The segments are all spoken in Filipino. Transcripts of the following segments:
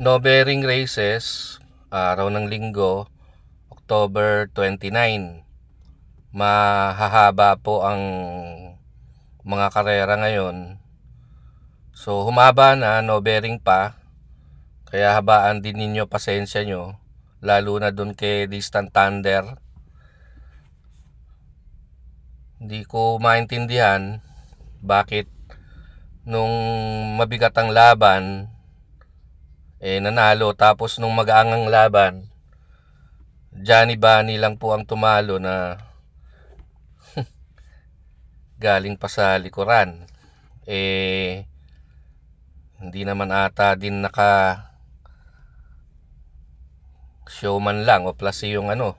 no bearing races, araw ng linggo, October 29. Mahahaba po ang mga karera ngayon. So humaba na, no bearing pa. Kaya habaan din ninyo pasensya nyo. Lalo na dun kay Distant Thunder. Hindi ko maintindihan bakit nung mabigat ang laban eh nanalo. Tapos nung mag-aangang laban Johnny Bunny lang po ang tumalo na galing pa sa likuran. Eh hindi naman ata din naka showman lang o plus yung ano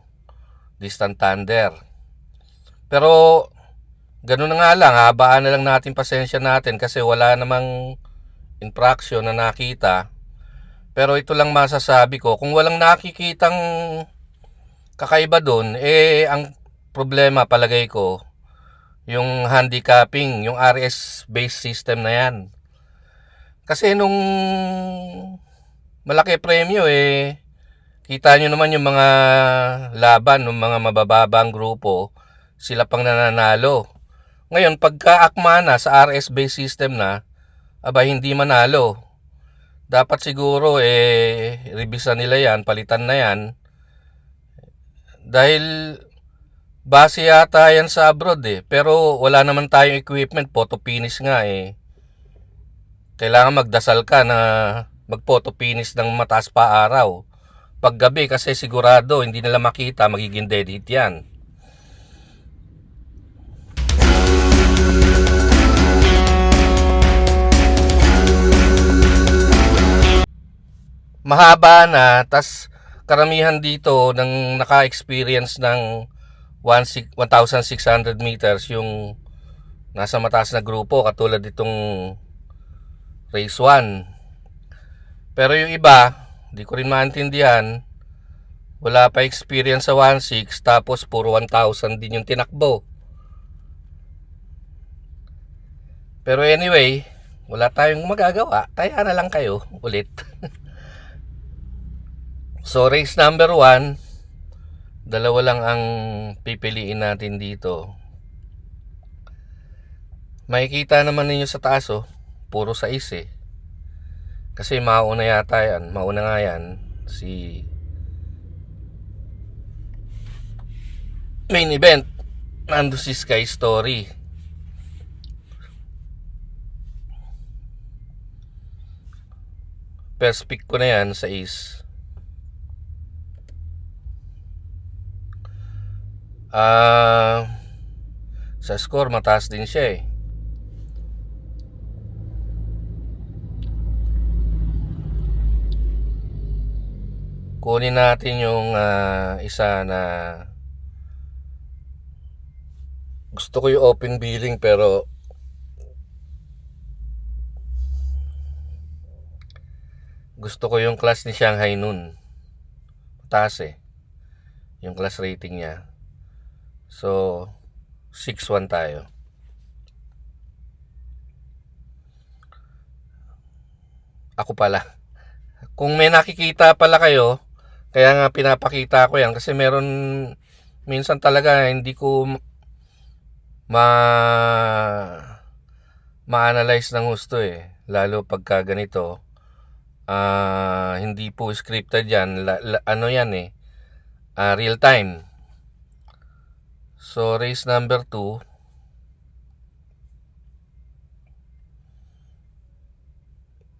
distant thunder. Pero ganun na nga lang. Habaan na lang natin pasensya natin kasi wala namang infraction na nakita pero ito lang masasabi ko, kung walang nakikitang kakaiba doon, eh ang problema palagay ko, yung handicapping, yung RS-based system na yan. Kasi nung malaki premyo eh, kita nyo naman yung mga laban ng mga mabababang grupo, sila pang nananalo. Ngayon, pagka-akma na sa RS-based system na, aba hindi manalo dapat siguro eh revisan nila yan, palitan na yan. Dahil base yata yan sa abroad eh. Pero wala naman tayong equipment, photo finish nga eh. Kailangan magdasal ka na mag-photo finish ng mataas pa araw. Paggabi kasi sigurado hindi nila makita, magiging dead heat yan. Mahaba na, tas karamihan dito ng naka-experience ng 1,600 meters yung nasa mataas na grupo katulad itong race 1. Pero yung iba, di ko rin maintindihan, wala pa experience sa 1.6 tapos puro 1,000 din yung tinakbo. Pero anyway, wala tayong magagawa. Taya na lang kayo ulit. So race number 1, dalawa lang ang pipiliin natin dito. Makikita naman ninyo sa taas oh, puro sa eh. Kasi mauna yata yan, mauna nga yan si main event nando si Sky Story. First pick ko na yan sa is Ah, sa score mataas din siya eh. Kunin natin yung ah, isa na gusto ko yung open billing pero gusto ko yung class ni Shanghai noon. Mataas eh. Yung class rating niya. So, 6-1 tayo. Ako pala. Kung may nakikita pala kayo, kaya nga pinapakita ko yan kasi meron minsan talaga hindi ko ma ma-analyze ng gusto eh. Lalo pagka ganito, ah hindi po scripted yan. La, la, ano yan eh, ah, real time. So, race number 2.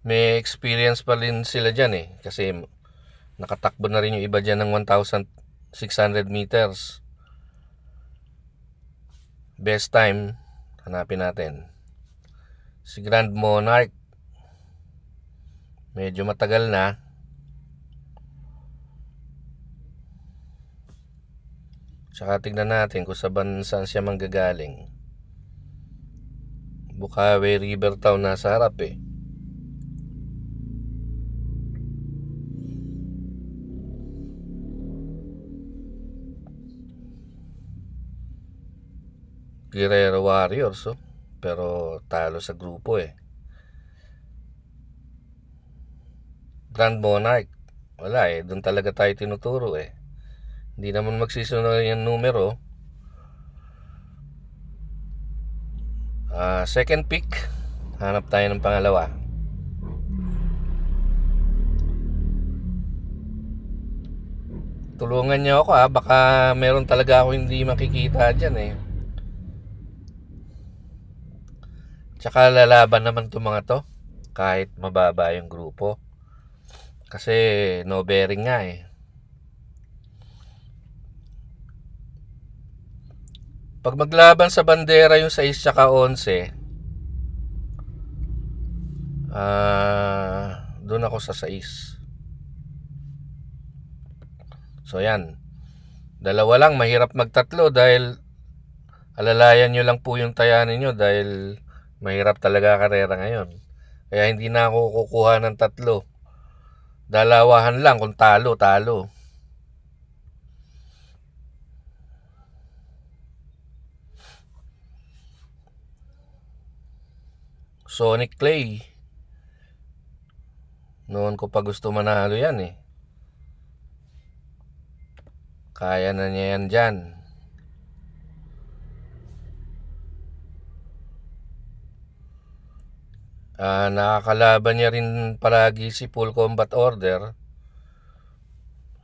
May experience pa rin sila dyan eh. Kasi nakatakbo na rin yung iba dyan ng 1,600 meters. Best time, hanapin natin. Si Grand Monarch. Medyo matagal na. Tsaka tignan natin kung saan, saan siya manggagaling. Bukawi River Town nasa harap eh. Guerrero Warriors oh. Pero talo sa grupo eh. Grand Monarch. Wala eh, doon talaga tayo tinuturo eh. Hindi naman magsisunod yung numero. Ah, second pick. Hanap tayo ng pangalawa. Tulungan niyo ako ah, baka meron talaga ako hindi makikita dyan eh. Tsaka lalaban naman to mga to kahit mababa yung grupo. Kasi no bearing nga eh. Pag maglaban sa bandera yung 6 tsaka 11, ah, doon ako sa 6. So yan. Dalawa lang, mahirap magtatlo dahil alalayan nyo lang po yung taya ninyo dahil mahirap talaga karera ngayon. Kaya hindi na ako kukuha ng tatlo. Dalawahan lang kung talo, talo. Sonic Clay. Noon ko pa gusto manalo yan eh. Kaya na niya yan dyan. Ah, nakakalaban niya rin palagi si Full Combat Order.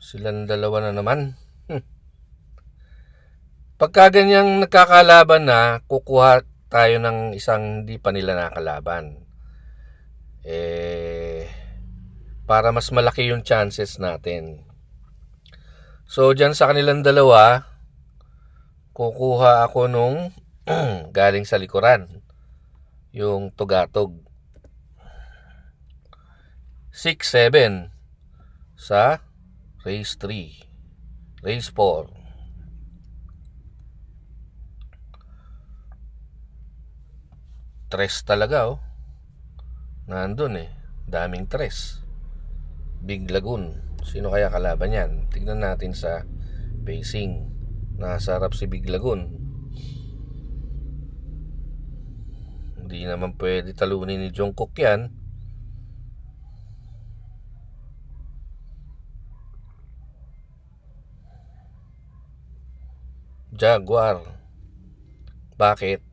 Silang dalawa na naman. Hmm. Pagka ganyang nagkakalaban na, kukuha tayo ng isang hindi pa nila nakalaban. Eh, para mas malaki yung chances natin. So, dyan sa kanilang dalawa, kukuha ako nung galing sa likuran. Yung tugatog. 6-7 sa race 3. Race 4. Tres talaga oh. Nandun eh. Daming tres. Big Lagoon. Sino kaya kalaban yan? Tignan natin sa pacing. Nasa si Big Lagoon. Hindi naman pwede talunin ni Jungkook yan. Jaguar. Bakit?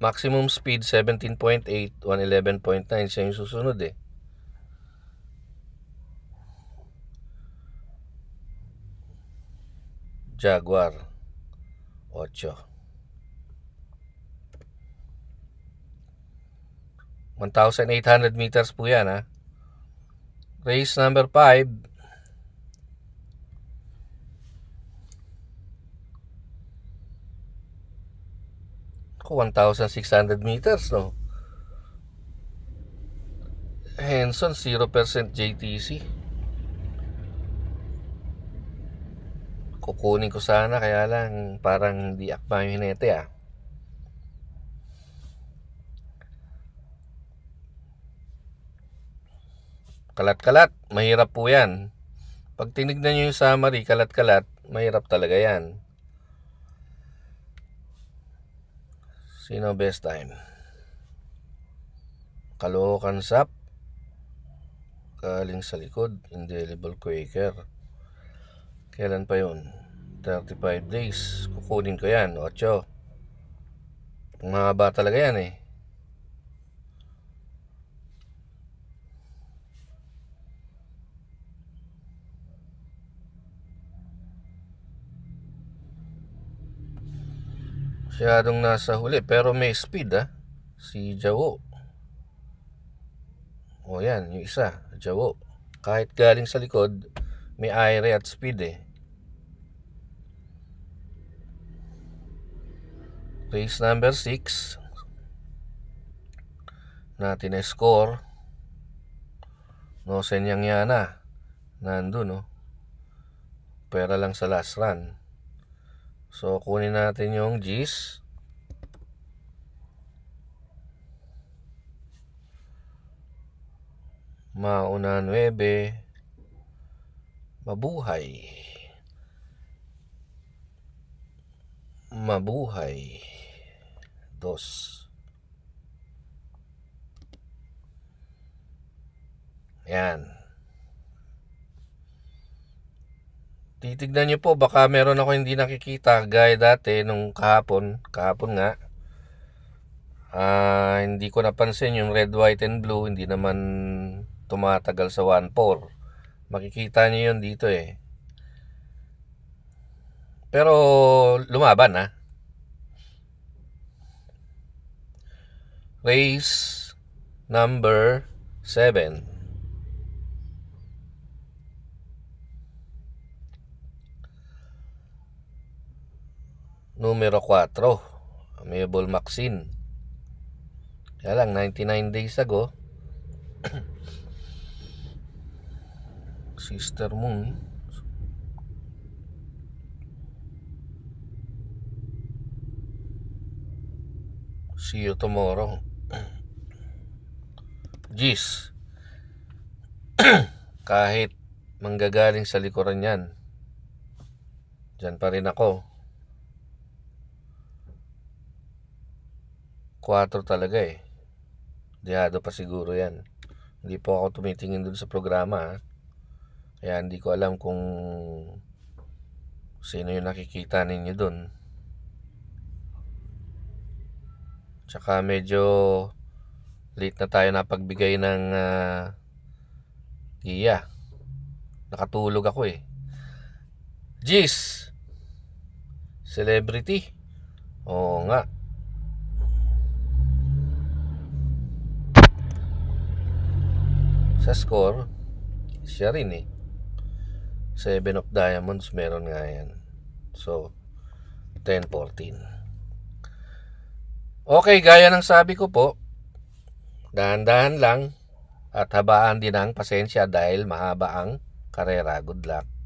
Maximum speed 17.8, 111.9 siya yung susunod eh. Jaguar 8 1,800 meters po yan ha? Race number 5 Ako 1,600 meters no Henson 0% JTC kukunin ko sana kaya lang parang di akma yung hinete ah. Kalat-kalat, mahirap po yan. Pag tinignan nyo yung summary, kalat-kalat, mahirap talaga yan. Sino best time? Caloocan Sap. Galing sa likod, Indelible Quaker. Kailan pa yun? 35 days. Kukunin ko yan. 8. Mahaba talaga yan eh. Masyadong nasa huli pero may speed ah. Si Jawo. O yan, yung isa. Jawo. Kahit galing sa likod, may aire at speed eh. Race number 6 natin na score no senyang yana nandun no pera lang sa last run so kunin natin yung G's mauna 9 mabuhay. Mabuhay. Dos. Yan Titignan niyo po, baka meron ako hindi nakikita gaya dati nung kahapon, kahapon nga. Ah, hindi ko napansin yung red, white, and blue, hindi naman tumatagal sa 1.4. Makikita niyo yun dito eh. Pero lumaban ah. Race number 7. Numero 4. Amiable Maxine. Kaya lang, 99 days ago. Sister Moon. See you tomorrow. Gis. Kahit manggagaling sa likuran yan. Diyan pa rin ako. 4 talaga eh. Dihado pa siguro yan. Hindi po ako tumitingin dun sa programa ha. Kaya hindi ko alam kung sino yung nakikita ninyo dun. Tsaka medyo late na tayo napagbigay ng ah, giya. Nakatulog ako eh. Jeez! Celebrity? Oo nga. Sa score, siya rin eh. Seven of Diamonds meron nga yan. So, 10-14. Okay, gaya ng sabi ko po, dahan-dahan lang at habaan din ang pasensya dahil mahaba ang karera. Good luck.